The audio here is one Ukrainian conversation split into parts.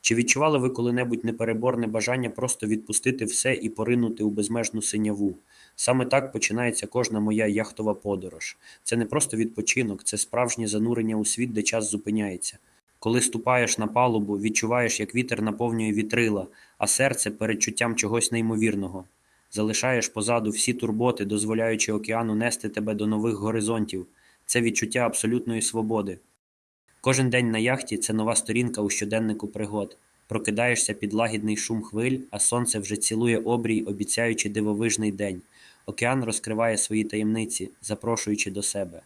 Чи відчували ви коли-небудь непереборне бажання просто відпустити все і поринути у безмежну синяву? Саме так починається кожна моя яхтова подорож. Це не просто відпочинок, це справжнє занурення у світ, де час зупиняється. Коли ступаєш на палубу, відчуваєш, як вітер наповнює вітрила, а серце передчуттям чогось неймовірного. Залишаєш позаду всі турботи, дозволяючи океану нести тебе до нових горизонтів. Це відчуття абсолютної свободи. Кожен день на яхті це нова сторінка у щоденнику пригод. Прокидаєшся під лагідний шум хвиль, а сонце вже цілує обрій, обіцяючи дивовижний день. Океан розкриває свої таємниці, запрошуючи до себе.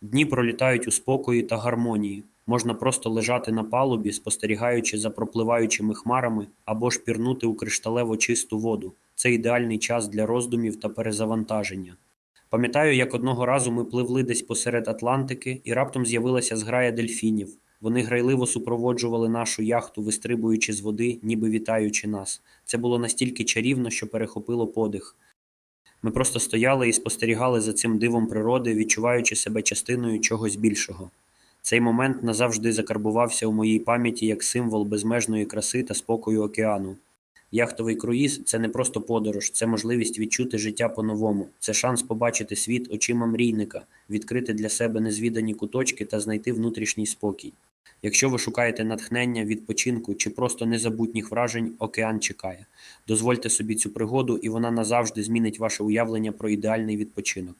Дні пролітають у спокої та гармонії. Можна просто лежати на палубі, спостерігаючи за пропливаючими хмарами, або ж пірнути у кришталево чисту воду. Це ідеальний час для роздумів та перезавантаження. Пам'ятаю, як одного разу ми пливли десь посеред Атлантики, і раптом з'явилася зграя дельфінів. Вони грайливо супроводжували нашу яхту, вистрибуючи з води, ніби вітаючи нас. Це було настільки чарівно, що перехопило подих. Ми просто стояли і спостерігали за цим дивом природи, відчуваючи себе частиною чогось більшого. Цей момент назавжди закарбувався у моїй пам'яті як символ безмежної краси та спокою океану. Яхтовий круїз це не просто подорож, це можливість відчути життя по-новому, це шанс побачити світ очима мрійника, відкрити для себе незвідані куточки та знайти внутрішній спокій. Якщо ви шукаєте натхнення, відпочинку чи просто незабутніх вражень, океан чекає. Дозвольте собі цю пригоду, і вона назавжди змінить ваше уявлення про ідеальний відпочинок.